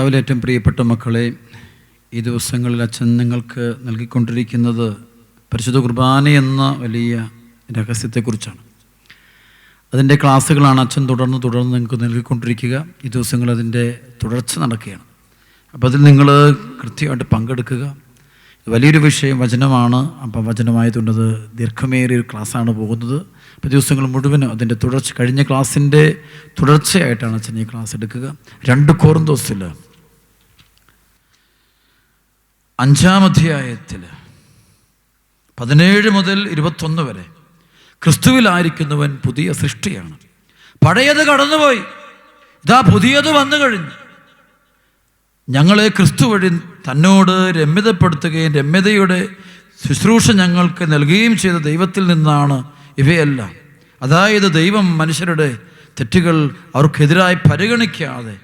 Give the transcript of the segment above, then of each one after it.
കർത്താവിൽ ഏറ്റവും പ്രിയപ്പെട്ട മക്കളെ ഈ ദിവസങ്ങളിൽ അച്ഛൻ നിങ്ങൾക്ക് നൽകിക്കൊണ്ടിരിക്കുന്നത് പരിശുദ്ധ കുർബാന എന്ന വലിയ രഹസ്യത്തെക്കുറിച്ചാണ്. അതിന്റെ ക്ലാസ്സുകളാണ് അച്ഛൻ തുടർന്ന് തുടർന്ന് നിങ്ങൾക്ക് നൽകിക്കൊണ്ടിരിക്കുക. ഈ ദിവസങ്ങൾ അതിന്റെ തുടർച്ച നടക്കുകയാണ്. അപ്പോൾ അതിൽ നിങ്ങൾ കൃത്യമായിട്ട് പങ്കെടുക്കുക. വലിയൊരു വിഷയം വചനമാണ്. അപ്പം വചനമായതുകൊണ്ടത് ദീർഘമേറിയ ഒരു ക്ലാസ്സാണ് പോകുന്നത്. അപ്പോൾ ദിവസങ്ങൾ മുഴുവനും അതിന്റെ തുടർച്ച കഴിഞ്ഞ ക്ലാസ്സിന്റെ തുടർച്ചയായിട്ടാണ് അച്ഛൻ ഈ ക്ലാസ് എടുക്കുക. രണ്ട് കോർന്തോസിൽ അഞ്ചാം അധ്യായത്തിൽ പതിനേഴ് മുതൽ ഇരുപത്തൊന്ന് വരെ ക്രിസ്തുവിലായിരിക്കുന്നവൻ പുതിയ സൃഷ്ടിയാണ്. പഴയത് കടന്നുപോയി. ഇതാ പുതിയത് വന്നു കഴിഞ്ഞു. ഞങ്ങളെ ക്രിസ്തു വഴി തന്നോട് രമ്യതപ്പെടുത്തുകയും രമ്യതയുടെ ശുശ്രൂഷ ഞങ്ങൾക്ക് നൽകുകയും ചെയ്ത ദൈവത്തിൽ നിന്നാണ് ഇവയെല്ലാം. അതായത് ദൈവം മനുഷ്യരുടെ തെറ്റുകൾ അവർക്കെതിരായി പരിഗണിക്കാതെ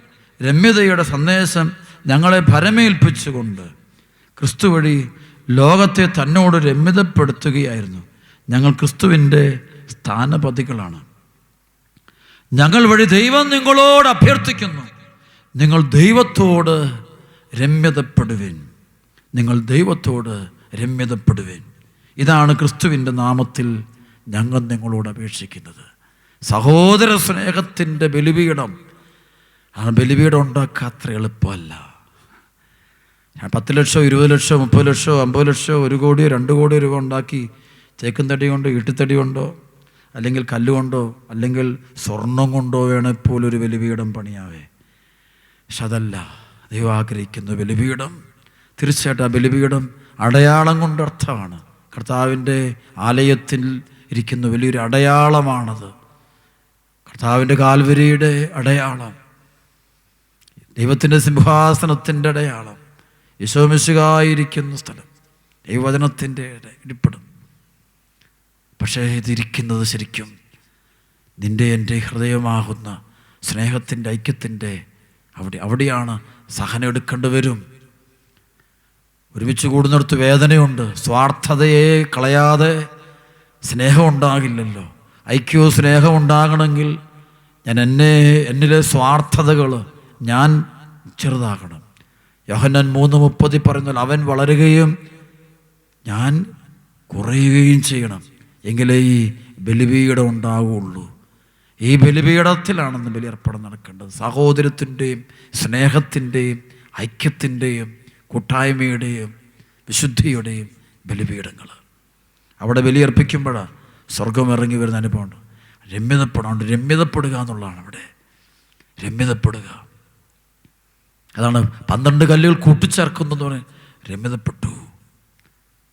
രമ്യതയുടെ സന്ദേശം ഞങ്ങളെ ഭരമേൽപ്പിച്ചുകൊണ്ട് ക്രിസ്തു വഴി ലോകത്തെ തന്നോട് രമ്യതപ്പെടുത്തുകയായിരുന്നു ഞങ്ങൾ ക്രിസ്തുവിന്റെ സ്ഥാനപതികളാണ്. ഞങ്ങൾ വഴി ദൈവം നിങ്ങളോട് അഭ്യർത്ഥിക്കുന്നു. നിങ്ങൾ ദൈവത്തോട് രമ്യതപ്പെടുവേൻ. നിങ്ങൾ ദൈവത്തോട് രമ്യതപ്പെടുവേൻ. ഇതാണ് ക്രിസ്തുവിന്റെ നാമത്തിൽ ഞങ്ങൾ നിങ്ങളോട് അപേക്ഷിക്കുന്നത്. സഹോദര സ്നേഹത്തിന്റെ ബലിപീഠം. ആ ബലിപീഠം ഉണ്ടാക്കാത്ര എളുപ്പമല്ല. പത്ത് ലക്ഷമോ ഇരുപത് ലക്ഷമോ മുപ്പത് ലക്ഷമോ അമ്പത് ലക്ഷമോ ഒരു കോടിയോ രണ്ട് കോടിയോ രൂപ ഉണ്ടാക്കി തേക്കും തടി കൊണ്ടോ ഇട്ടിത്തടി കൊണ്ടോ അല്ലെങ്കിൽ കല്ലുകൊണ്ടോ അല്ലെങ്കിൽ സ്വർണം കൊണ്ടോ വേണമെങ്കിൽ ഒരു ബലിപീഠം പണിയാവേ. പക്ഷെ അതല്ല. ദൈവം ആഗ്രഹിക്കുന്ന ബലിപീഠം. തീർച്ചയായിട്ടും ആ ബലിപീഠം അടയാളം കൊണ്ട് അർത്ഥമാണ്. കർത്താവിന്റെ ആലയത്തിൽ ഇരിക്കുന്ന വലിയൊരു അടയാളമാണത്. കർത്താവിന്റെ കാൽവരിയുടെ അടയാളം. ദൈവത്തിന്റെ സിംഹാസനത്തിന്റെ അടയാളം. യശോമിശുകായിരിക്കുന്ന സ്ഥലം. ദൈവവചനത്തിന്റെ ഇരിപ്പിടം പക്ഷേ ഇതിരിക്കുന്നത് ശരിക്കും നിന്റെ എന്റെ ഹൃദയമാകുന്ന സ്നേഹത്തിന്റെ ഐക്യത്തിന്റെ അവിടെ അവിടെയാണ് സഹനം എടുക്കേണ്ടി വരും. ഒരുമിച്ച് കൂടുന്നിടത്ത് വേദനയുണ്ട് സ്വാർത്ഥതയെ കളയാതെ സ്നേഹം ഉണ്ടാകില്ലല്ലോ ഐക്യവും സ്നേഹം ഉണ്ടാകണമെങ്കിൽ ഞാൻ എന്നെ എന്നിലെ സ്വാർത്ഥതകൾ ഞാൻ ചെറുതാകണം. യോഹന്നാൻ മൂന്ന് മുപ്പതി പറയുന്നു അവൻ വളരുകയും ഞാൻ കുറയുകയും ചെയ്യണം എങ്കിലേ ഈ ബലിപീഠം ഉണ്ടാവുകയുള്ളൂ ഈ ബലിപീഠത്തിലാണെന്ന് ബലിയർപ്പണം നടക്കേണ്ടത്. സഹോദരത്തിന്റെയും സ്നേഹത്തിന്റെയും ഐക്യത്തിന്റെയും കൂട്ടായ്മയുടെയും വിശുദ്ധിയുടെയും ബലിപീഠങ്ങൾ. അവിടെ ബലിയർപ്പിക്കുമ്പോഴാണ് സ്വർഗം ഇറങ്ങി വരുന്ന അനുഭവമുണ്ട്. രമ്യതപ്പെടാണ്ട് രമ്യതപ്പെടുക എന്നുള്ളതാണ് അവിടെ. രമ്യതപ്പെടുക. അതാണ് പന്ത്രണ്ട് കല്ലുകൾ കൂട്ടിച്ചേർക്കുന്നു എന്ന് പറയും രമ്യതപ്പെട്ടു.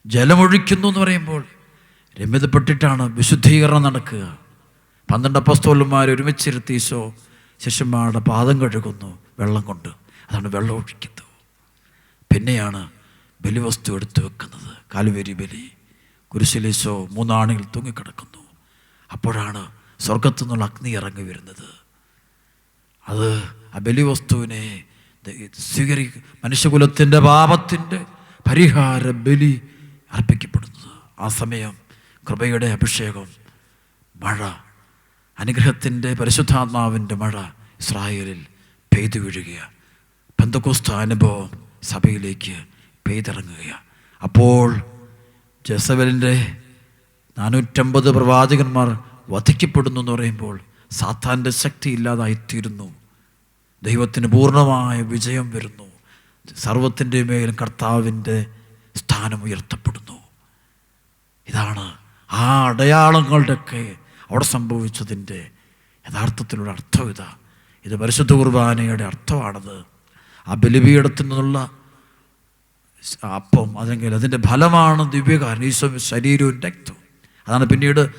ജലമൊഴിക്കുന്നു എന്ന് പറയുമ്പോൾ രമ്യതപ്പെട്ടിട്ടാണ് വിശുദ്ധീകരണം നടക്കുക. പന്ത്രണ്ട് അപ്പസ്തോലന്മാർ ഒരുമിച്ചിരുത്തി ഈശോ ശിഷ്യന്മാരുടെ പാദം കഴുകുന്നു വെള്ളം കൊണ്ട്. അതാണ് വെള്ളം ഒഴിക്കുന്നത് പിന്നെയാണ് ബലിവസ്തു എടുത്തു വെക്കുന്നത്. കാലുവേരി ബലി. കുരിശിലീശോ മൂന്നാണിയിൽ തൂങ്ങിക്കിടക്കുന്നു. അപ്പോഴാണ് സ്വർഗത്തു നിന്നുള്ള അഗ്നി ഇറങ്ങി വരുന്നത്. അത് ആ ബലിവസ്തുവിനെ സ്വീകരി മനുഷ്യകുലത്തിന്റെ പാപത്തിന്റെ പരിഹാര ബലി അർപ്പിക്കപ്പെടുന്നത്. ആ സമയം കൃപയുടെ അഭിഷേകം മഴ അനുഗ്രഹത്തിന്റെ പരിശുദ്ധാത്മാവിന്റെ മഴ ഇസ്രായേലിൽ പെയ്തു വീഴുകയാണ്. ബന്ധുക്കോസ്ത അനുഭവം സഭയിലേക്ക് പെയ്തിറങ്ങുകയാണ്. അപ്പോൾ ജസവലിന്റെ നാനൂറ്റമ്പത് പ്രവാചകന്മാർ വധിക്കപ്പെടുന്നു എന്ന് പറയുമ്പോൾ സാത്താന്റെ ശക്തി ഇല്ലാതായിത്തീരുന്നു. ദൈവത്തിന് പൂർണമായ വിജയം വരുന്നു. സർവത്തിന്റെ മേലും കർത്താവിന്റെ സ്ഥാനം ഉയർത്തപ്പെടുന്നു. ഇതാണ് ആ അടയാളങ്ങളുടെയൊക്കെ അവിടെ സംഭവിച്ചതിന്റെ യഥാർത്ഥത്തിലുള്ള അർത്ഥം ഇതാ. ഇത് പരിശുദ്ധ കുർബാനയുടെ അർത്ഥമാണത്. ആ ബലിപീഠത്തിൽ നിന്നുള്ള അപ്പം അല്ലെങ്കിൽ അതിന്റെ ഫലമാണ് ദിവ്യകാരൻ ഈശോ ശരീരവും രക്തവും. അതാണ് പിന്നീട്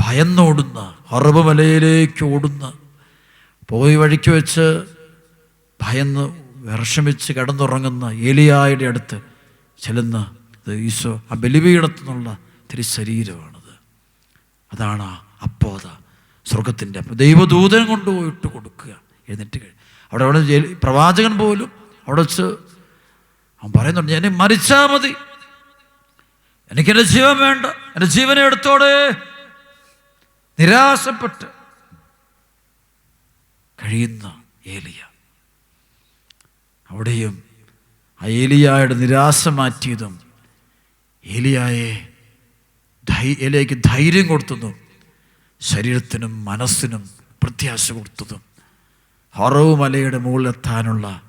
ഭയന്നോടുന്ന ഹറബ് മലയിലേക്ക് ഓടുന്ന പോയി വഴിക്ക് വെച്ച് ഭയന്ന് വിഷമിച്ച് കിടന്നുറങ്ങുന്ന ഏലിയായുടെ അടുത്ത് ചെല്ലുന്ന ഈശോ ആ ബലിപീഠത്തുനിന്നുള്ള തിരുശരീരമാണത്. അതാണ് അപ്പോത. സ്വർഗത്തിന്റെ ദൈവദൂതൻ കൊണ്ടുപോയിട്ട് കൊടുക്കുക. എഴുന്നേറ്റ് കഴിയും അവിടെ അവിടെ പ്രവാചകൻ പോലും അവിടെ വെച്ച് അവൻ പറയുന്നുണ്ട് ഞാൻ മരിച്ചാൽ മതി. എനിക്കെന്റെ ജീവൻ വേണ്ട. എന്റെ ജീവനെ എടുത്തോടെ. നിരാശപ്പെട്ട് കഴിയുന്ന ഏലിയ. അവിടെയും ഏലിയായുടെ നിരാശ മാറ്റിയതും ഏലിയായെ ഏലിയയ്ക്ക് ധൈര്യം കൊടുത്തതും ശരീരത്തിനും മനസ്സിനും പ്രത്യാശ കൊടുത്തതും ഹറവ് മലയുടെ മുകളിലെത്താനുള്ള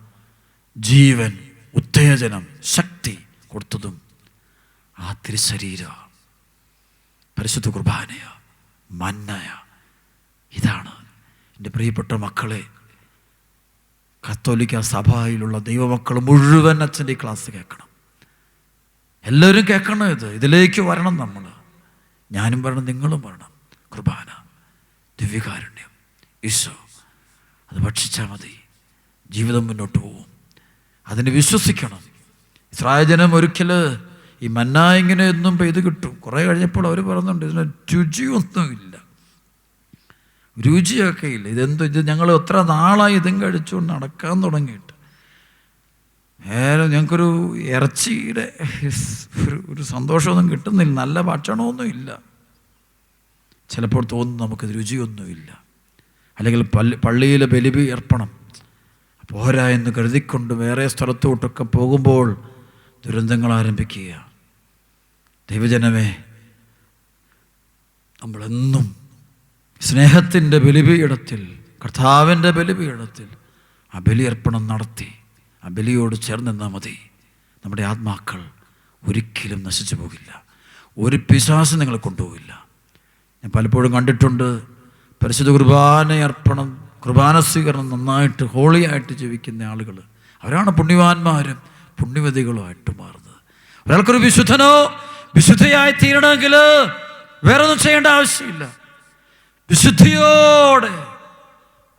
ജീവൻ ഉത്തേജനം ശക്തി കൊടുത്തതും ആ തിരുശരീര. പരിശുദ്ധ കുർബാനയ മന്നയ. ഇതാണ് എന്റെ പ്രിയപ്പെട്ട മക്കളെ കത്തോലിക്ക സഭയിലുള്ള ദൈവമക്കൾ മുഴുവൻ അച്ഛന്റെ ഈ ക്ലാസ് കേൾക്കണം. എല്ലാവരും കേൾക്കണം ഇത്. ഇതിലേക്ക് വരണം നമ്മൾ. ഞാനും വരണം നിങ്ങളും വരണം. കുർബാന ദിവ്യകാരുണ്യം ഈശോ. അത് ഭക്ഷിച്ചാൽ മതി. ജീവിതം മുന്നോട്ട് പോകും അതിന് വിശ്വസിക്കണം. ഇസ്രായേൽ ജനം ഒരിക്കൽ ഈ മന്ന ഇങ്ങനെ എന്നും പെയ്ത് കിട്ടും. കുറേ കഴിഞ്ഞപ്പോൾ അവർ പറയുന്നുണ്ട് ഇതിന് രുചിയൊന്നുമില്ല. രുചിയൊക്കെ ഇല്ല. ഇതെന്തോ ഇത് ഞങ്ങൾ എത്ര നാളായി ഇതും കഴിച്ചുകൊണ്ട് നടക്കാൻ തുടങ്ങിയിട്ട്. നേരെ ഞങ്ങൾക്കൊരു ഇറച്ചിയുടെ ഒരു ഒരു സന്തോഷമൊന്നും കിട്ടുന്നില്ല. നല്ല ഭക്ഷണമൊന്നും ഇല്ല. ചിലപ്പോൾ തോന്നുന്നു നമുക്ക് രുചിയൊന്നുമില്ല. അല്ലെങ്കിൽ പള്ളി പള്ളിയിലെ ബലിബി ഏർപ്പണം പോരാ എന്ന് കരുതിക്കൊണ്ട് വേറെ സ്ഥലത്തോട്ടൊക്കെ പോകുമ്പോൾ ദുരന്തങ്ങൾ ആരംഭിക്കുക. ദൈവജനമേ നമ്മളെന്നും സ്നേഹത്തിന്റെ ബലിപീഠത്തിൽ കർത്താവിന്റെ ബലിപീഠത്തിൽ ആ ബലിയർപ്പണം നടത്തി ആ ബലിയോട് ചേർന്ന് നിന്നാൽ മതി. നമ്മുടെ ആത്മാക്കൾ ഒരിക്കലും നശിച്ചു പോകില്ല. ഒരു പിശാസ് നിങ്ങളെ കൊണ്ടുപോകില്ല. ഞാൻ പലപ്പോഴും കണ്ടിട്ടുണ്ട് പരിശുദ്ധ കുർബാന അർപ്പണം കുർബാന സ്വീകരണം നന്നായിട്ട് ഹോളിയായിട്ട് ജീവിക്കുന്ന ആളുകൾ അവരാണ് പുണ്യവാന്മാരും പുണ്യവതികളുമായിട്ട് മാറുന്നത്. ഒരാൾക്കൊരു വിശുദ്ധനോ വിശുദ്ധയായി തീരണമെങ്കിൽ വേറൊന്നും ചെയ്യേണ്ട ആവശ്യമില്ല. വിശുദ്ധിയോടെ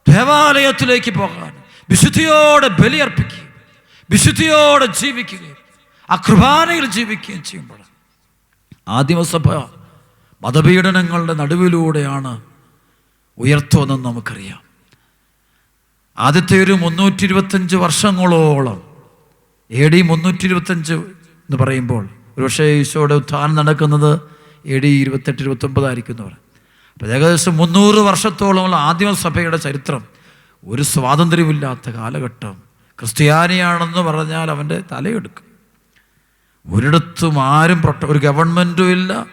ദേവാലയത്തിലേക്ക് പോകാൻ വിശുദ്ധിയോടെ ബലിയർപ്പിക്കുകയും വിശുദ്ധിയോടെ ജീവിക്കുകയും ആ കൃപാനയിൽ ജീവിക്കുകയും ചെയ്യുമ്പോൾ ആദിമസഭ മതപീഡനങ്ങളുടെ നടുവിലൂടെയാണ് ഉയർത്തുവെന്ന് നമുക്കറിയാം. ആദ്യത്തെ ഒരു മുന്നൂറ്റി ഇരുപത്തഞ്ച് വർഷങ്ങളോളം എ ഡി മുന്നൂറ്റി ഇരുപത്തഞ്ച് എന്ന് പറയുമ്പോൾ ഒരുപക്ഷേ ഈശോയുടെ ഉത്ഥാനം നടക്കുന്നത് എ ഡി ഇരുപത്തെട്ട് ഇരുപത്തൊമ്പതായിരിക്കും എന്ന് പറയും. അപ്പോൾ ഏകദേശം മുന്നൂറ് വർഷത്തോളമുള്ള ആദിമസഭയുടെ ചരിത്രം ഒരു സ്വാതന്ത്ര്യമില്ലാത്ത കാലഘട്ടം. ക്രിസ്ത്യാനിയാണെന്ന് പറഞ്ഞാൽ അവന്റെ തലയെടുക്കും. ഒരിടത്തും ആരും പ്രൊട്ട ഒരു ഗവൺമെന്റും ഇല്ല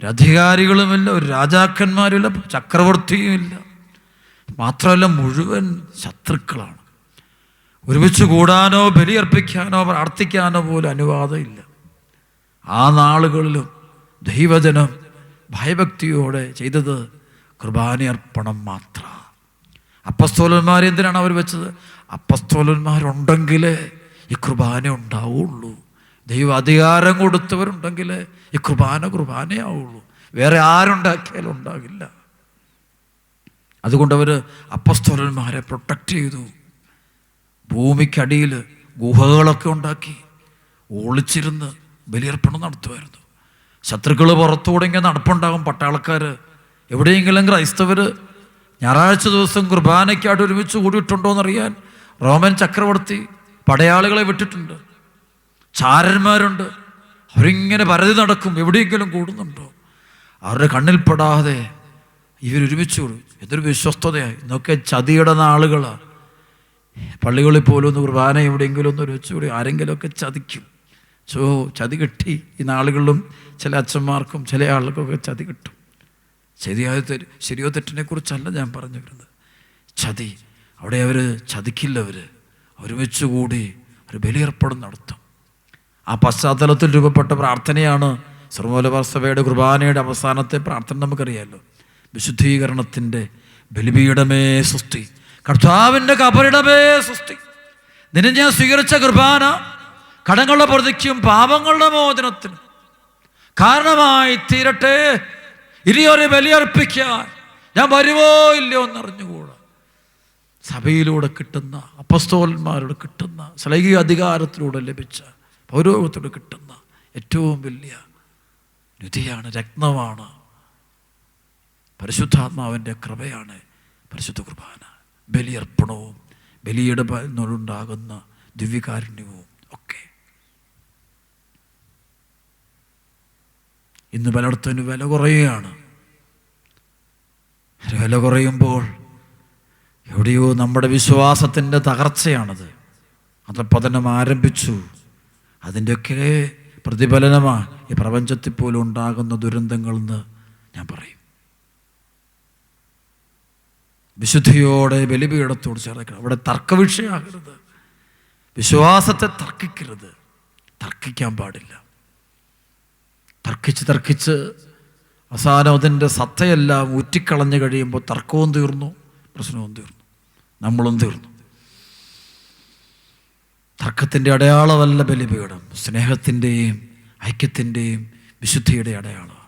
ഒരു അധികാരികളുമില്ല ഒരു രാജാക്കന്മാരുമില്ല ചക്രവർത്തിയുമില്ല മാത്രമല്ല മുഴുവൻ ശത്രുക്കളാണ്. ഒരുമിച്ച് കൂടാനോ ബലിയർപ്പിക്കാനോ പ്രാർത്ഥിക്കാനോ പോലും അനുവാദം ഇല്ല ആ നാളുകളിലും ദൈവജനം ഭയഭക്തിയോടെ ചെയ്തത് കുർബാനയർപ്പണം മാത്ര. അപ്പസ്തോലന്മാർ എന്തിനാണ് അവർ വെച്ചത്? അപ്പസ്തോലന്മാരുണ്ടെങ്കിലേ ഈ കുർബാന ഉണ്ടാവുള്ളൂ. ദൈവ അധികാരം കൊടുത്തവരുണ്ടെങ്കിൽ ഈ കുർബാന കുർബാനയാവുള്ളൂ വേറെ ആരുണ്ടാക്കിയാലും ഉണ്ടാകില്ല. അതുകൊണ്ട് അവർ അപ്പസ്തോലന്മാരെ പ്രൊട്ടക്റ്റ് ചെയ്തു. ഭൂമിക്കടിയിൽ ഗുഹകളൊക്കെ ഉണ്ടാക്കി. ഒളിച്ചിരുന്ന് ബലിയർപ്പണം നടത്തുമായിരുന്നു. ശത്രുക്കൾ പുറത്തുകൂടെ ഇങ്ങനെ നടപ്പുണ്ടാകും. പട്ടാളക്കാർ എവിടെയെങ്കിലും ക്രൈസ്തവർ ഞായറാഴ്ച ദിവസം കുർബാനയ്ക്കായിട്ട് ഒരുമിച്ച് കൂടിയിട്ടുണ്ടോ എന്നറിയാൻ റോമൻ ചക്രവർത്തി പടയാളികളെ വിട്ടിട്ടുണ്ട്. ചാരന്മാരുണ്ട്. അവരിങ്ങനെ പരതി നടക്കും. എവിടെയെങ്കിലും കൂടുന്നുണ്ടോ? അവരുടെ കണ്ണിൽപ്പെടാതെ ഇവരൊരുമിച്ച് കൂടും. എന്തൊരു വിശ്വസ്തതയായി. ഇന്നൊക്കെ ചതിയുടെ നാളുകളാണ് പള്ളികളിൽ പോലും ഒന്ന് കുർബാന എവിടെയെങ്കിലും ഒന്ന് ഒരുമിച്ച് കൂടി ആരെങ്കിലുമൊക്കെ ചതിക്കും. സോ ചതി കിട്ടി. ഈ നാളുകളിലും ചില അച്ഛന്മാർക്കും ചില ആളുകൾക്കൊക്കെ ചതി കിട്ടും. ശരിയായ ശരിയോ തെറ്റിനെ കുറിച്ചല്ല ഞാൻ പറഞ്ഞു വരുന്നത് ചതി അവിടെ അവർ ചതിക്കില്ല അവർ ഒരുമിച്ച് കൂടി ഒരു ബലിയർപ്പണം നടത്തും. ആ പശ്ചാത്തലത്തിൽ രൂപപ്പെട്ട പ്രാർത്ഥനയാണ് സർവോലവർ സഭയുടെ കുർബാനയുടെ അവസാനത്തെ പ്രാർത്ഥന നമുക്കറിയാമല്ലോ വിശുദ്ധീകരണത്തിന്റെ ബലിപീഠമേ സൃഷ്ടി കർത്താവിന്റെ കബറിടമേ സൃഷ്ടി നിന്നെ ഞാൻ സ്വീകരിച്ച കുർബാന കടങ്ങളുടെ പ്രതിക്കും പാപങ്ങളുടെ മോചനത്തിനും കാരണമായി തീരട്ടെ. ഇനിയൊരു ബലിയർപ്പിക്കാൻ ഞാൻ വരുമോ ഇല്ലയോ എന്നറിഞ്ഞുകൂടാ. സഭയിലൂടെ കിട്ടുന്ന അപ്പസ്തോലന്മാരോട് കിട്ടുന്ന ശ്ലൈകിക അധികാരത്തിലൂടെ ലഭിച്ച പൗരോഗത്തോട് കിട്ടുന്ന ഏറ്റവും വലിയ നിധിയാണ് രത്നമാണ് പരിശുദ്ധാത്മാവിന്റെ കൃപയാണ് പരിശുദ്ധ കുർബാന. ബലിയർപ്പണവും ബലിയുടെ ഉണ്ടാകുന്ന ദിവ്യകാരുണ്യവും ഒക്കെ ഇന്ന് പലയിടത്തും വില കുറയുകയാണ്. വില കുറയുമ്പോൾ എവിടെയോ നമ്മുടെ വിശ്വാസത്തിന്റെ തകർച്ചയാണത്. അത് പതനം ആരംഭിച്ചു. അതിന്റെയൊക്കെ പ്രതിഫലനമാണ് ഈ പ്രപഞ്ചത്തിൽ പോലും ഉണ്ടാകുന്ന ദുരന്തങ്ങളെന്ന് ഞാൻ പറയും. വിശുദ്ധിയോടെ ബലിപീഠത്തോട് ചേർക്കണം. അവിടെ തർക്കവിഷയമാകരുത്. വിശ്വാസത്തെ തർക്കിക്കരുത്. തർക്കിക്കാൻ പാടില്ല. തർക്കിച്ച് തർക്കിച്ച് അവസാനം അതിന്റെ സത്തയെല്ലാം ഊറ്റിക്കളഞ്ഞു കഴിയുമ്പോൾ തർക്കവും തീർന്നു പ്രശ്നവും തീർന്നു നമ്മളും തീർന്നു. തർക്കത്തിന്റെ അടയാളമല്ല ബലിപീഠം സ്നേഹത്തിന്റെയും ഐക്യത്തിന്റെയും വിശുദ്ധിയുടെ അടയാളം.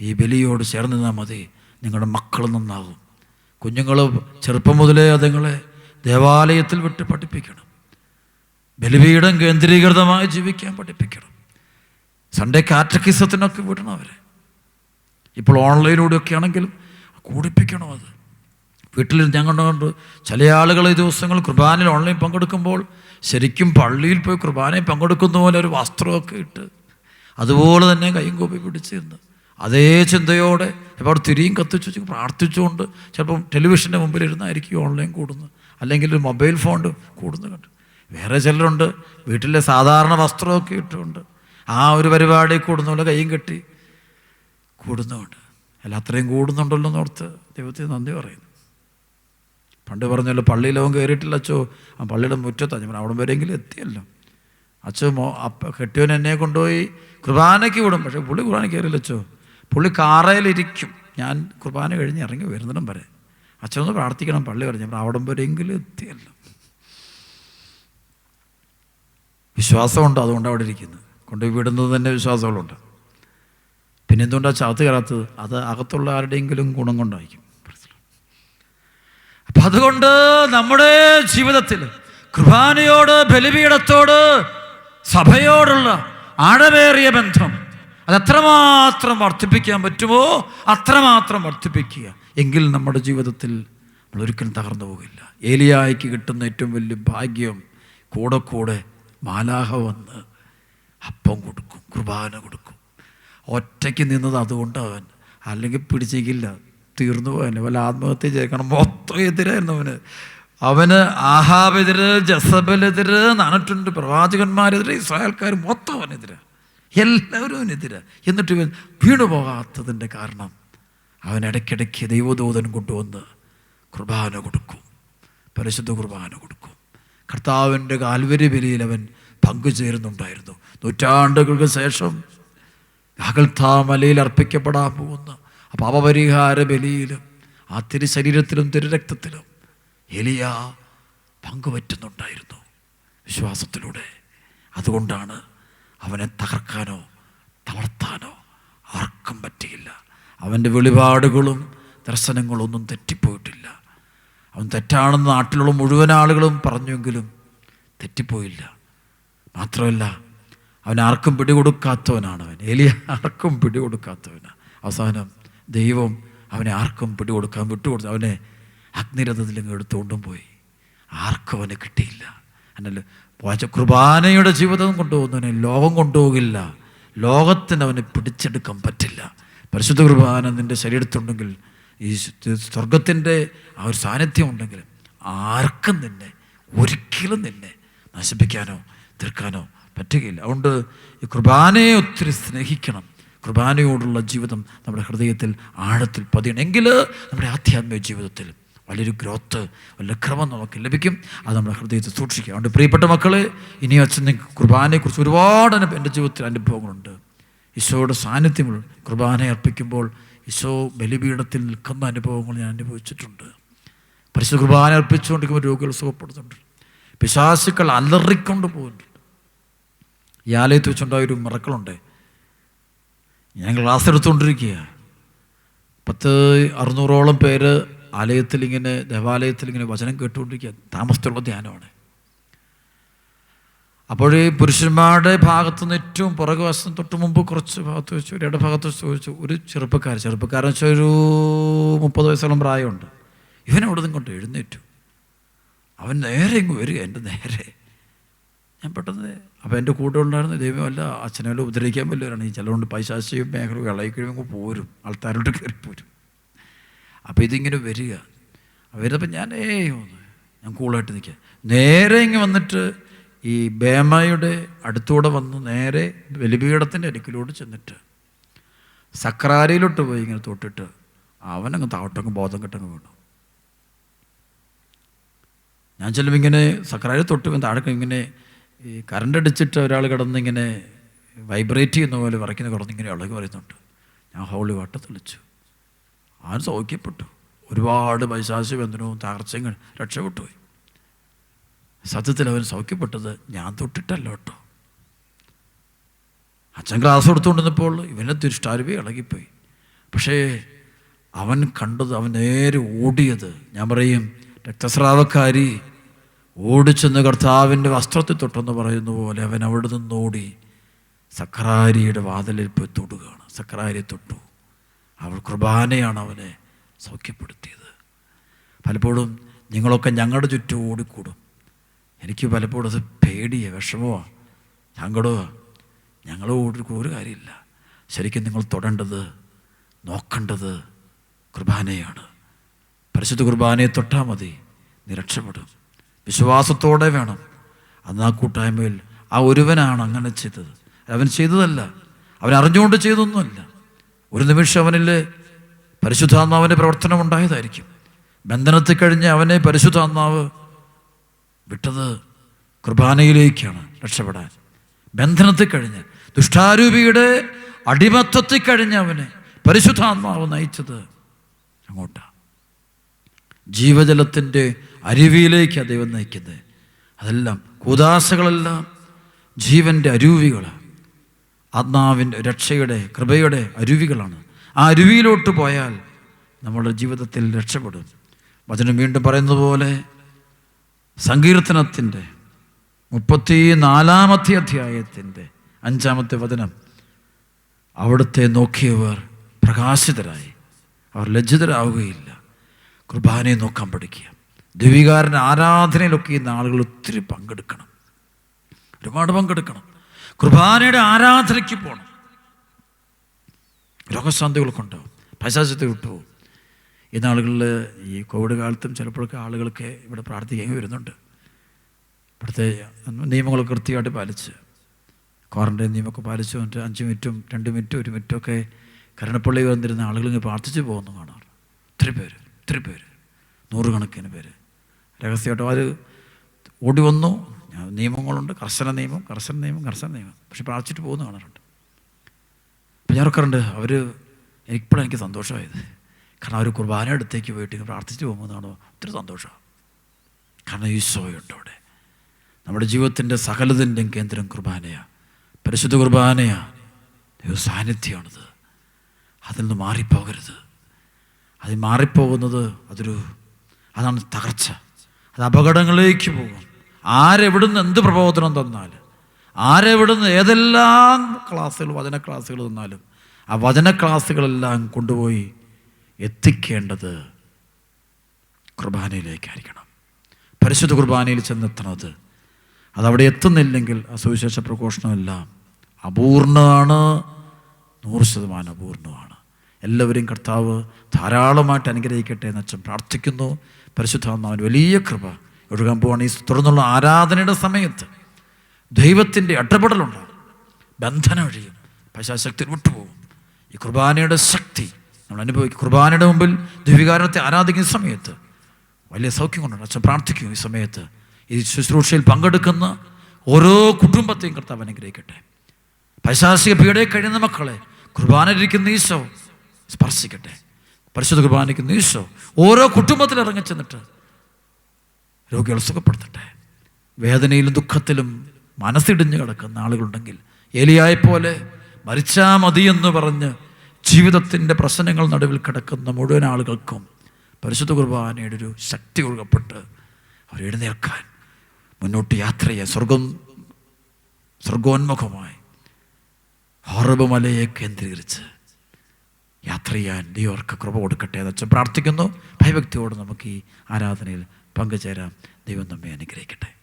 ഈ ബലിയോട് ചേർന്ന് നിന്നാൽ മതി നിങ്ങളുടെ മക്കൾ നന്നാകും. കുഞ്ഞുങ്ങൾ ചെറുപ്പം മുതലേ അതുങ്ങളെ ദേവാലയത്തിൽ വിട്ട് പഠിപ്പിക്കണം. ബലിപീഠം കേന്ദ്രീകൃതമായി ജീവിക്കാൻ പഠിപ്പിക്കണം. സൺഡേ കാറ്റക്കിസത്തിനൊക്കെ വിടണം അവരെ. ഇപ്പോൾ ഓൺലൈനിലൂടെയൊക്കെ ആണെങ്കിലും കൂടിപ്പിക്കണം അത്. വീട്ടിൽ ഞങ്ങളുണ്ട് ചില ആളുകൾ ഈ ദിവസങ്ങൾ കുർബാനയിൽ ഓൺലൈൻ പങ്കെടുക്കുമ്പോൾ ശരിക്കും പള്ളിയിൽ പോയി കുർബാനയിൽ പങ്കെടുക്കുന്ന പോലെ ഒരു വസ്ത്രമൊക്കെ ഇട്ട് അതുപോലെ തന്നെ കൈയും കോപ്പി പിടിച്ചിരുന്ന് അതേ ചിന്തയോടെ ഇപ്പോൾ തിരിയും കത്തിച്ചു വെച്ച് പ്രാർത്ഥിച്ചുകൊണ്ട് ചിലപ്പം ടെലിവിഷന്റെ മുമ്പിൽ ഇരുന്നായിരിക്കും ഓൺലൈൻ കൂടുന്നു അല്ലെങ്കിൽ ഒരു മൊബൈൽ ഫോൺ കൂടുന്നു കണ്ടു. വേറെ ചിലരുണ്ട് വീട്ടിലെ സാധാരണ വസ്ത്രമൊക്കെ ഇട്ടുകൊണ്ട് ആ ഒരു പരിപാടി കൂടുന്നുള്ള കൈയും കെട്ടി. കൂടുന്നുണ്ട്. അല്ല അത്രയും കൂടുന്നുണ്ടല്ലോ എന്നോർത്ത് ദൈവത്തിന് നന്ദി പറയുന്നു. പണ്ട് പറഞ്ഞല്ലോ പള്ളിയിലവൻ കയറിയിട്ടില്ല അച്ചോ. ആ പള്ളിയുടെ മുറ്റത്താണ് ഞാൻ അവിടെ വരെയെങ്കിലും എത്തിയല്ലോ. അച്ഛൻ മോ കെട്ടിയവൻ എന്നെ കൊണ്ടുപോയി കുർബാനയ്ക്ക് വിടും. പക്ഷേ പുള്ളി കുർബാന കയറിയില്ല അച്ചോ. പുള്ളി കാറയിലിരിക്കും. ഞാൻ കുർബാന കഴിഞ്ഞ് ഇറങ്ങി വരുന്നിടം വരെ. അച്ഛനൊന്ന് പ്രാർത്ഥിക്കണം പള്ളി പറഞ്ഞു. ഞാൻ അവിടം വരെയെങ്കിലും എത്തിയല്ലോ. വിശ്വാസമുണ്ട് അതുകൊണ്ട് അവിടെ ഇരിക്കുന്നത് കൊണ്ടുപോയി വിടുന്നത് തന്നെ വിശ്വാസങ്ങളുണ്ട് പിന്നെ എന്തുകൊണ്ടാണ് ചാത്ത് കയറാത്തത്? അത് അകത്തുള്ള ആരുടെയെങ്കിലും ഗുണം കൊണ്ടായിരിക്കും. അപ്പം അതുകൊണ്ട് നമ്മുടെ ജീവിതത്തിൽ കുർബാനയോട് ബലിപീഠത്തോട് സഭയോടുള്ള ആഴമേറിയ ബന്ധം അത് എത്രമാത്രം വർദ്ധിപ്പിക്കാൻ പറ്റുമോ അത്രമാത്രം വർദ്ധിപ്പിക്കുക. എങ്കിൽ നമ്മുടെ ജീവിതത്തിൽ നമ്മൾ ഒരിക്കലും തകർന്നു പോകില്ല. ഏലിയായിക്ക് കിട്ടുന്ന ഏറ്റവും വലിയ ഭാഗ്യം കൂടെ കൂടെ മാലാഹ വന്ന് അപ്പം കൊടുക്കും കുർബാന കൊടുക്കും. ഒറ്റയ്ക്ക് നിന്നത് അതുകൊണ്ട് അവൻ അല്ലെങ്കിൽ പിടിച്ചേക്കില്ല തീർന്നു പോയനെ വല്ല ആത്മഹത്യ ചെയ്യണം മൊത്തം എതിരായിരുന്നു അവന്. അവന് ആഹാബെതിര് ജസബലെതിര് നനട്ടുണ്ട് പ്രവാചകന്മാരെതിരെ ഇസ്രായേൽക്കാർ മൊത്തം അവനെതിരെ. എല്ലാവരും അവനെതിരെ. എന്നിട്ട് ഇവൻ വീണു പോകാത്തതിന്റെ കാരണം അവൻ ഇടയ്ക്കിടയ്ക്ക് ദൈവദൂതൻ കൊണ്ടുവന്ന് കുർബാന കൊടുക്കും. പരിശുദ്ധ കുർബാന കൊടുക്കും. കർത്താവിന്റെ കാൽവരി ബലിയിൽ അവൻ പങ്കുചേരുന്നുണ്ടായിരുന്നു. നൂറ്റാണ്ടുകൾക്ക് ശേഷം അകൽത്താമലയിൽ അർപ്പിക്കപ്പെടാൻ പോകുന്ന പാപപരിഹാര ബലിയിലും ആ തിരുശരീരത്തിലും തിരുരക്തത്തിലും എലിയ പങ്കുപറ്റുന്നുണ്ടായിരുന്നു വിശ്വാസത്തിലൂടെ. അതുകൊണ്ടാണ് അവനെ തകർക്കാനോ തളർത്താനോ ആർക്കും പറ്റിയില്ല. അവന്റെ വെളിപാടുകളും ദർശനങ്ങളൊന്നും തെറ്റിപ്പോയിട്ടില്ല. അവൻ തെറ്റാണെന്ന് നാട്ടിലുള്ള മുഴുവൻ ആളുകളും പറഞ്ഞെങ്കിലും തെറ്റിപ്പോയില്ല. മാത്രമല്ല അവൻ ആർക്കും പിടികൊടുക്കാത്തവനാണ് അവൻ എലിയ ആർക്കും പിടികൊടുക്കാത്തവനാണ് അവസാനം ദൈവം അവനെ ആർക്കും പിടികൊടുക്കാൻ വിട്ടുകൊടുത്തു. അവനെ അഗ്നിരഥത്തിലും എടുത്തുകൊണ്ടും പോയി ആർക്കും അവനെ കിട്ടിയില്ല. എന്നല്ല വാച്ച കുർബാനയുടെ ജീവിതം കൊണ്ടുപോകുന്നവനെ ലോകം കൊണ്ടുപോകില്ല. ലോകത്തിന് അവനെ പിടിച്ചെടുക്കാൻ പറ്റില്ല. പരിശുദ്ധ കുർബാന നിന്റെ ശരീരത്തുണ്ടെങ്കിൽ ഈ സ്വർഗത്തിന്റെ ആ ഒരു സാന്നിധ്യം ഉണ്ടെങ്കിൽ ആർക്കും നിന്നെ ഒരിക്കലും നിന്നെ നശിപ്പിക്കാനോ തീർക്കാനോ പറ്റുകയില്ല. അതുകൊണ്ട് ഈ കുർബാനയെ ഒത്തിരി സ്നേഹിക്കണം. കുർബാനയോടുള്ള ജീവിതം നമ്മുടെ ഹൃദയത്തിൽ ആഴത്തിൽ പതിയണം. എങ്കിൽ നമ്മുടെ ആധ്യാത്മിക ജീവിതത്തിൽ വലിയൊരു ഗ്രോത്ത് വലിയ ക്രമം നമുക്ക് ലഭിക്കും. അത് നമ്മുടെ ഹൃദയത്തിൽ സൂക്ഷിക്കുക. അതുകൊണ്ട് പ്രിയപ്പെട്ട മക്കളെ ഇനി അച്ഛൻ കുർബാനയെക്കുറിച്ച് ഒരുപാട് എന്റെ ജീവിതത്തിൽ അനുഭവങ്ങളുണ്ട്. ഈശോയുടെ സാന്നിധ്യങ്ങൾ കുർബാന അർപ്പിക്കുമ്പോൾ ഈശോ ബലിപീഠത്തിൽ നിൽക്കുന്ന അനുഭവങ്ങൾ ഞാൻ അനുഭവിച്ചിട്ടുണ്ട്. പരിശുദ്ധ കുർബാന അർപ്പിച്ചുകൊണ്ടിരിക്കുമ്പോൾ രോഗികൾ സുഖപ്പെടുന്നുണ്ട്. പിശാസുക്കൾ അലറിക്കൊണ്ട് പോകുന്നുണ്ട്. ഈ ആലയത്ത് വെച്ചുണ്ടായ ഒരു മിറക്കളുണ്ട്. ഞാൻ ക്ലാസ് എടുത്തുകൊണ്ടിരിക്കുക പത്ത് അറുന്നൂറോളം പേര് ആലയത്തിൽ ഇങ്ങനെ ദേവാലയത്തിൽ ഇങ്ങനെ വചനം കേട്ടുകൊണ്ടിരിക്കുക. താമസത്തുള്ള ധ്യാനമാണ്. അപ്പോൾ ഈ പുരുഷന്മാരുടെ ഭാഗത്തു നിന്ന് ഏറ്റവും പുറകു വശം തൊട്ട് മുമ്പ് കുറച്ച് ഭാഗത്ത് വെച്ചു ഒരു ഇട ഭാഗത്ത് വെച്ച് ചോദിച്ചു ഒരു ചെറുപ്പക്കാരൻ ചെറുപ്പക്കാരൻ വെച്ചാൽ ഒരു മുപ്പത് വയസ്സോളം പ്രായമുണ്ട്. ഇവൻ നിന്ന് കൊണ്ട് എഴുന്നേറ്റു. അവൻ നേരെ ഇങ്ങ് വരിക എന്റെ നേരെ. ഞാൻ പെട്ടെന്ന് അപ്പോൾ എന്റെ കൂടെ ഉണ്ടായിരുന്നു ദൈവമല്ല അച്ഛനെ വല്ല ഉപദ്രവിക്കാൻ വല്ലവരാണ്. ഈ ചിലതുകൊണ്ട് പൈശാശയും മേഖല ഇളകി കഴിയുമ്പോൾ പോരും. ആൾക്കാരോട്ട് കയറി പോരും. അപ്പോൾ ഇതിങ്ങനെ വരിക. വരുന്നപ്പോൾ ഞാൻ ഏ ഞാൻ കൂളായിട്ട് നിൽക്കുക നേരെ ഇങ്ങ് വന്നിട്ട് ഈ ബേമയുടെ അടുത്തൂടെ വന്ന് നേരെ ബലിപീഠത്തിന്റെ അടുക്കിലോട്ട് ചെന്നിട്ട് സക്രാരിയിലോട്ട് പോയി ഇങ്ങനെ തൊട്ടിട്ട് അവനങ്ങ് താവട്ടങ്ങ് ബോധം കെട്ടങ്ങ് വീണു. ഞാൻ ചെല്ലുമ്പോൾ ഇങ്ങനെ സക്രാരി തൊട്ട് താഴെ ഇങ്ങനെ ഈ കറണ്ട് അടിച്ചിട്ട് ഒരാൾ കിടന്നിങ്ങനെ വൈബ്രേറ്റ് ചെയ്യുന്ന പോലെ വിറയ്ക്കുന്ന കിടന്നിങ്ങനെ ഇളകി പറയുന്നുണ്ട്. ഞാൻ ഹോളി വാട്ട തെളിച്ചു. ആരും സൗഖ്യപ്പെട്ടു. ഒരുപാട് പൈശാസ്യ ബന്ധനവും തകർച്ചയും രക്ഷപ്പെട്ടു പോയി സത്യത്തിൽ അവൻ സൗഖ്യപ്പെട്ടത് ഞാൻ തൊട്ടിട്ടല്ല കേട്ടോ. അച്ഛൻ ക്ലാസ് കൊടുത്തുകൊണ്ടിരുന്നപ്പോൾ ഇവനെ തിരിഷ്ടാരുവി ഇളകിപ്പോയി. പക്ഷേ അവൻ കണ്ടത് അവൻ നേരെ ഓടിയത് ഞാൻ പറയും രക്തസ്രാവക്കാരി ഓടിച്ചെന്ന് കർത്താവിന്റെ വസ്ത്രത്തിൽ തൊട്ടെന്ന് പറയുന്ന പോലെ അവൻ അവിടെ നിന്നോടി സക്രാരിയുടെ വാതിലിൽ പോയി തൊടുകയാണ്. സക്രാരി തൊട്ടു. അവൾ കുർബാനയാണ് അവനെ സൗഖ്യപ്പെടുത്തിയത്. പലപ്പോഴും നിങ്ങളൊക്കെ ഞങ്ങളുടെ ചുറ്റും ഓടിക്കൂടും. എനിക്ക് പലപ്പോഴും അത് പേടിയേ വിഷമമോ. സങ്കടമോ ഞങ്ങൾ ഓടി ഒരു കാര്യമില്ല. ശരിക്കും നിങ്ങൾ തൊടേണ്ടത് നോക്കേണ്ടത് കുർബാനയാണ്. പരിശുദ്ധ കുർബാനയെ തൊട്ടാൽ മതി. നീ രക്ഷപ്പെടും. വിശ്വാസത്തോടെ വേണം. അന്ന് ആ കൂട്ടായ്മയിൽ ആ ഒരുവനാണ് അങ്ങനെ ചെയ്തത്. അവൻ ചെയ്തതല്ല. അവൻ അറിഞ്ഞുകൊണ്ട് ചെയ്തൊന്നുമല്ല. ഒരു നിമിഷം അവനിൽ പരിശുദ്ധാത്മാവിന്റെ പ്രവർത്തനം ഉണ്ടായതായിരിക്കും. ബന്ധനത്തിൽ കഴിഞ്ഞ് അവനെ പരിശുദ്ധാത്മാവ് വിട്ടത് കുർബാനയിലേക്കാണ് രക്ഷപ്പെടാൻ. ബന്ധനത്തിൽ കഴിഞ്ഞ് ദുഷ്ടാരൂപിയുടെ അടിമത്തത്തിൽ കഴിഞ്ഞ് അവനെ പരിശുദ്ധാത്മാവ് നയിച്ചത് അങ്ങോട്ടാണ് ജീവജലത്തിന്റെ അരുവിയിലേക്കാണ് ദൈവം നയിക്കുന്നത്. അതെല്ലാം കൂതാശകളെല്ലാം ജീവന്റെ അരുവികളാണ്. ആത്മാവിന്റെ രക്ഷയുടെ കൃപയുടെ അരുവികളാണ്. ആ അരുവിയിലോട്ട് പോയാൽ നമ്മുടെ ജീവിതത്തിൽ രക്ഷപ്പെടും. വചനം വീണ്ടും പറയുന്നത് പോലെ സങ്കീർത്തനത്തിന്റെ മുപ്പത്തി നാലാമത്തെ അധ്യായത്തിന്റെ അഞ്ചാമത്തെ വചനം. അവിടുത്തെ നോക്കിയവർ പ്രകാശിതരായി. അവർ ലജ്ജിതരാവുകയില്ല. കുർബാനയെ നോക്കാൻ പഠിക്കുക. ദേവികാരന്റെ ആരാധനയിലൊക്കെ ഈ നാളുകൾ ഒത്തിരി പങ്കെടുക്കണം. ഒരുപാട് പങ്കെടുക്കണം. കുർബാനയുടെ ആരാധനയ്ക്ക് പോകണം രോഗശാന്തികളൊക്കെ ഉണ്ടാവും പൈശാചത്തെ വിട്ടുപോകും നാളുകളിൽ ഈ കോവിഡ് കാലത്തും ചിലപ്പോഴൊക്കെ ആളുകളൊക്കെ ഇവിടെ പ്രാർത്ഥിക്കാൻ വരുന്നുണ്ട്. ഇവിടുത്തെ നിയമങ്ങളൊക്കെ കൃത്യമായിട്ട് പാലിച്ച് ക്വാറന്റൈൻ നിയമമൊക്കെ പാലിച്ച് വന്നിട്ട് അഞ്ച് മിനിറ്റും രണ്ട് മിനിറ്റും ഒരു മിനിറ്റും ഒക്കെ കരണപ്പള്ളി വന്നിരുന്ന ആളുകൾ ഇങ്ങനെ പ്രാർത്ഥിച്ച് പോകുന്നു കാണാറ് ഒത്തിരി പേര് ഒത്തിരി പേര്. നൂറുകണക്കിന് പേര്. രഹസ്യമായിട്ടും അത് ഓടി വന്നു. നിയമങ്ങളുണ്ട്. കർശന നിയമം കർശന നിയമം കർശന നിയമം. പക്ഷെ പ്രാർത്ഥിച്ചിട്ട് പോകുന്ന കാണാറുണ്ട്. അപ്പം ഞാൻ ഓർക്കാറുണ്ട് അവർ ഇപ്പോഴാണ് എനിക്ക് സന്തോഷമായത്. കാരണം അവർ കുർബാന അടുത്തേക്ക് പോയിട്ട് ഇങ്ങനെ പോകുമ്പോൾ കാണുമ്പോൾ ഒത്തിരി സന്തോഷമാണ് കാരണം ഈശോയുണ്ട് അവിടെ. നമ്മുടെ ജീവിതത്തിന്റെ സകലതിന്റെയും കേന്ദ്രം കുർബാനയാണ് പരിശുദ്ധ കുർബാനയാണ് ദൈവ സാന്നിധ്യമാണിത്. അതിൽ നിന്ന് മാറിപ്പോകരുത്. അത് മാറിപ്പോകുന്നത് അതൊരു അതാണ് തകർച്ച. അത് അപകടങ്ങളിലേക്ക് പോകും. ആരെവിടുന്ന് എന്ത് പ്രബോധനം തന്നാൽ ആരെവിടുന്ന് ഏതെല്ലാം ക്ലാസ്സുകൾ വചന ക്ലാസ്സുകൾ തന്നാലും ആ വചന ക്ലാസ്സുകളെല്ലാം കൊണ്ടുപോയി എത്തിക്കേണ്ടത് കുർബാനയിലേക്കായിരിക്കണം. പരിശുദ്ധ കുർബാനയിൽ ചെന്നെത്തണത്. അതവിടെ എത്തുന്നില്ലെങ്കിൽ ആ സുവിശേഷ പ്രഘോഷണമെല്ലാം അപൂർണമാണ് നൂറ് ശതമാനം അപൂർണമാണ്. എല്ലാവരും കർത്താവ് ധാരാളമായിട്ട് അനുഗ്രഹിക്കട്ടെ എന്ന് അച്ഛൻ പ്രാർത്ഥിക്കുന്നു. പരിശുദ്ധാത്മാവിന് വലിയ കൃപ ഒഴുകാൻ പോവാണ്. ഈ തുടർന്നുള്ള ആരാധനയുടെ സമയത്ത് ദൈവത്തിന്റെ ഇടപെടലുണ്ടാകും ബന്ധനം ഒഴിയും. പൈശാശക്തി വിട്ടുപോകും. ഈ കുർബാനയുടെ ശക്തി നമ്മൾ അനുഭവിക്കും. കുർബാനയുടെ മുമ്പിൽ ദൈവികാരണത്തെ ആരാധിക്കുന്ന സമയത്ത് വലിയ സൗഖ്യം കൊണ്ടുണ്ട് അച്ഛൻ പ്രാർത്ഥിക്കും ഈ സമയത്ത്. ഈ ശുശ്രൂഷയിൽ പങ്കെടുക്കുന്ന ഓരോ കുടുംബത്തെയും കർത്താവ് അനുഗ്രഹിക്കട്ടെ. പൈശാസിക പീഡയെ കഴിയുന്ന മക്കളെ കുർബാനയിരിക്കുന്ന ഈശോ സ്പർശിക്കട്ടെ. പരിശുദ്ധ കുർബാനയ്ക്കുന്ന ഈശോ ഓരോ കുടുംബത്തിൽ ഇറങ്ങിച്ചെന്നിട്ട് രോഗികളെ സുഖപ്പെടുത്തട്ടെ. വേദനയിലും ദുഃഖത്തിലും മനസ്സിടിഞ്ഞു കിടക്കുന്ന ആളുകളുണ്ടെങ്കിൽ ഏലിയായെ പോലെ മരിച്ചാ മതിയെന്ന് പറഞ്ഞ് ജീവിതത്തിന്റെ പ്രശ്നങ്ങൾ നടുവിൽ കിടക്കുന്ന മുഴുവൻ ആളുകൾക്കും പരിശുദ്ധ കുർബാനയുടെ ഒരു ശക്തി ഒഴുകപ്പെട്ട് അവർ എഴുന്നേൽക്കാൻ മുന്നോട്ട് യാത്ര ചെയ്യാൻ സ്വർഗം സ്വർഗോന്മുഖമായി ഹറബ് മലയെ കേന്ദ്രീകരിച്ച് യാത്ര ചെയ്യാൻ ദൈവർക്ക് കൃപ കൊടുക്കട്ടെ എന്ന് വെച്ചാൽ പ്രാർത്ഥിക്കുന്നു. ഭയഭക്തിയോട് നമുക്ക് ഈ ആരാധനയിൽ പങ്കുചേരാം. ദൈവം നമ്മെ അനുഗ്രഹിക്കട്ടെ.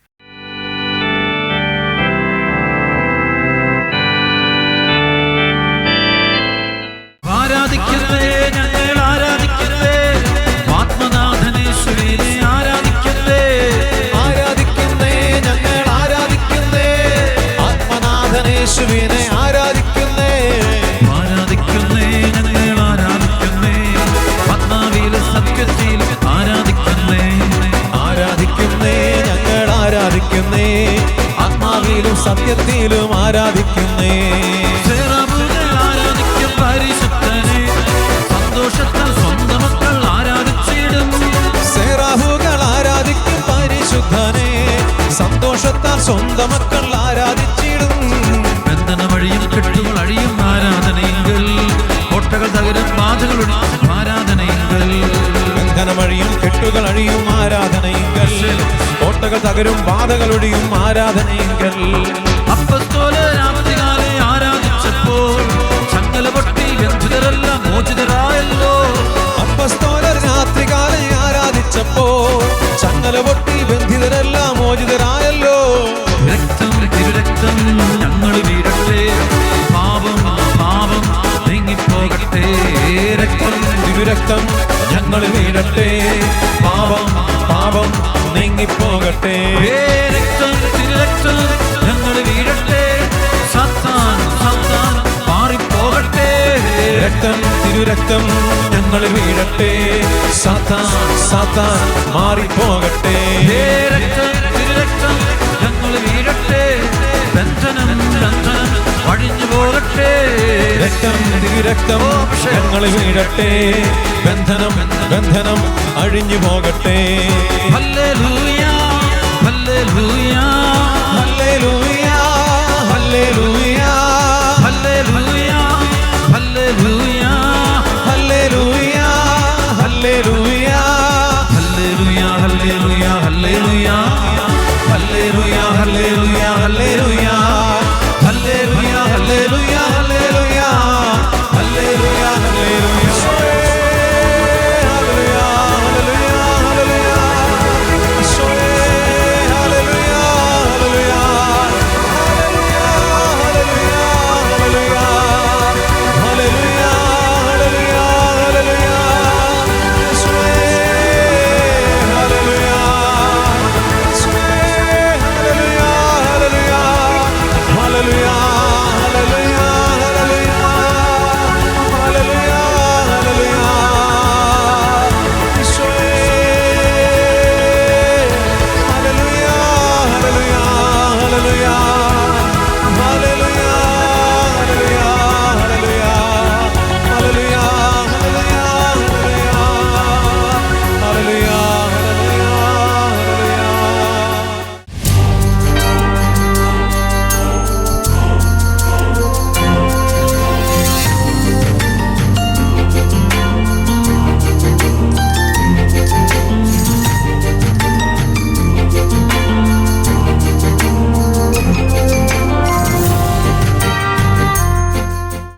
സത്യത്തിലും ആരാധിക്കുന്നേ. ആരാധിക്കും പരിശുദ്ധനെ. സന്തോഷത്താൽ സ്വന്തം മക്കൾ ആരാധിച്ചിടും. സേറാഹുകൾ ആരാധിക്കും പരിശുദ്ധനെ. സന്തോഷത്താൽ സ്വന്തം മക്കൾ ആരാധിച്ചിടും. ബന്ധന വഴിയും കെട്ടുകൾ അഴിയും ആരാധനയെങ്കിൽ. ഒട്ടകൾ തകരും ബാധകളുടെ ആരാധനയെങ്കിൽ. ബന്ധനമഴിയും കെട്ടുകൾ അഴിയും ആരാധനയെങ്കിൽ. കോട്ടകൾ തകരും ബാധകളൊടിയും ആരാധനയെങ്കിൽ. അപ്പസ്തോല രാത്രികാലെ ആരാധിച്ചപ്പോൾ ചങ്ങല പൊട്ടി ബന്ധുതരെല്ലാം മോചിതരായല്ലോ. അപ്പസ്തോലർ രാത്രികാലം ആരാധിച്ചപ്പോ ചങ്ങല പൊട്ടി ബന്ധിതരെല്ലാം മോചിതരായല്ലോ. രക്തം തിരുരക്തം നീങ്ങിപ്പോകട്ടെ രക്തം ഞങ്ങൾ വീഴട്ടെ. സത്താൻ സത്താൻ മാറിപ്പോകട്ടെ. രക്തം തിരുരക്തം ഞങ്ങൾ വീഴട്ടെ. സാത്താൻ സാത്താൻ മാറിപ്പോകട്ടെ. രക്തം തിരുരക്തം ഞങ്ങൾ വീഴട്ടെ. ബന്ധനം ബന്ധനം അഴിഞ്ഞു പോകട്ടെ. രക്തം തിരക്തം ഞങ്ങളെ വീഴട്ടെ. ബന്ധനം ബന്ധനം അഴിഞ്ഞു പോകട്ടെ. Hallelujah hallelujah hallelujah hallelujah.